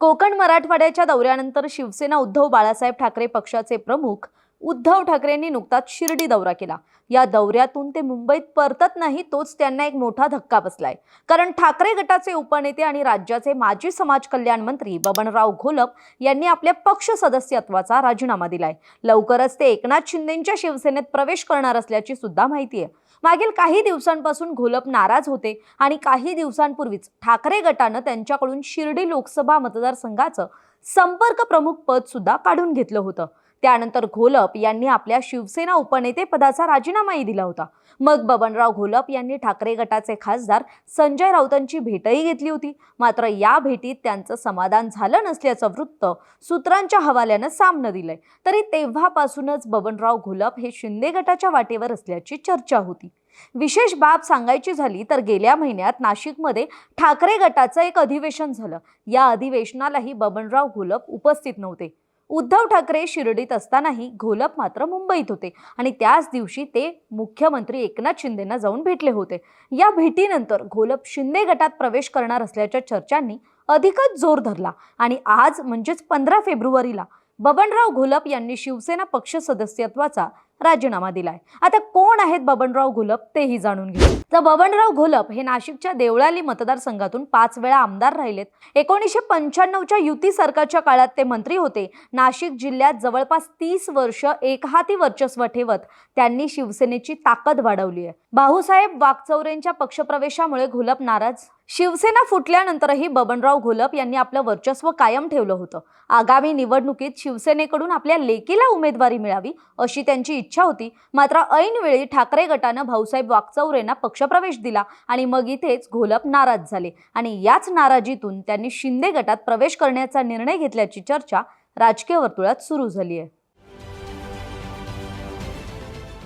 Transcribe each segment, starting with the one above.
कोकण मराठवाड्याच्या दौऱ्यानंतर शिवसेना उद्धव बाळासाहेब ठाकरे पक्षाचे प्रमुख उद्धव ठाकरेंनी नुकताच शिर्डी दौरा केला. या दौऱ्यातून ते मुंबईत परतत नाही तोच त्यांना एक मोठा धक्का बसलाय. कारण ठाकरे गटाचे उपनेते आणि राज्याचे माजी समाज कल्याण मंत्री बबनराव घोलप यांनी आपल्या पक्ष सदस्यत्वाचा राजीनामा दिलाय. लवकरच ते एकनाथ शिंदेच्या शिवसेनेत प्रवेश करणार असल्याची सुद्धा माहिती आहे मागील काही दिवसांपासून घोलप नाराज होते आणि काही दिवसांपूर्वीच ठाकरे गटानं त्यांच्याकडून शिर्डी लोकसभा मतदारसंघाचं संपर्क प्रमुख पद सुद्धा काढून घेतलं होतं. त्यानंतर घोलप यांनी आपल्या शिवसेना उपनेते पदाचा राजीनामाही दिला होता. मग बबनराव घोलप यांनी ठाकरे गटाचे खासदार संजय राऊतांची भेटही घेतली होती. मात्र या भेटीत त्यांचं समाधान झालं नसल्याचं वृत्त सूत्रांच्या हवाल्यानं सामनं दिलंय. तरी तेव्हापासूनच बबनराव घोलप हे शिंदे गटाच्या वाटेवर असल्याची चर्चा होती. विशेष बाब सांगायची झाली तर गेल्या महिन्यात नाशिकमध्ये ठाकरे गटाचं एक अधिवेशन झालं. या अधिवेशनालाही बबनराव घोलप उपस्थित नव्हते. उद्धव ठाकरे शिर्डीत असतानाही घोलप मात्र मुंबईत होते. आणि त्याच दिवशी ते मुख्यमंत्री एकनाथ शिंदेंना जाऊन भेटले होते. या भेटीनंतर घोलप शिंदे गटात प्रवेश करणार असल्याच्या चर्चांनी अधिकच जोर धरला. आणि आज म्हणजेच पंधरा फेब्रुवारीला बबनराव घोलप यांनी शिवसेना पक्ष सदस्यत्वाचा राजीनामा दिलाय. आता कोण आहेत बबनराव घोलप तेही जाणून घेऊ. तर बबनराव घोलप हे नाशिकच्या देवळाली मतदारसंघातून पाच वेळा आमदार राहिलेत. एकोणीसशे पंच्याण्णवच्या युती सरकारच्या काळात ते मंत्री होते. नाशिक जिल्ह्यात जवळपास तीस वर्ष एकहाती वर्चस्व ठेवत त्यांनी शिवसेनेची ताकद वाढवली आहे. भाऊसाहेब वागचौरेंच्या पक्षप्रवेशामुळे घोलप नाराज शिवसेना फुटल्यानंतरही बबनराव घोलप यांनी आपलं वर्चस्व कायम ठेवलं होतं. आगामी निवडणुकीत शिवसेनेकडून आपल्या लेकीला उमेदवारी मिळावी अशी त्यांची इच्छा होती. मात्र ऐनवेळी ठाकरे गटानं भाऊसाहेब वागचौरेंना पक्षप्रवेश दिला आणि मग इथेच घोलप नाराज झाले. आणि याच नाराजीतून त्यांनी शिंदे गटात प्रवेश करण्याचा निर्णय घेतल्याची चर्चा राजकीय वर्तुळात सुरू झाली आहे.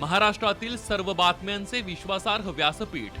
महाराष्ट्रातील सर्व बातम्यांचे विश्वासार्ह व्यासपीठ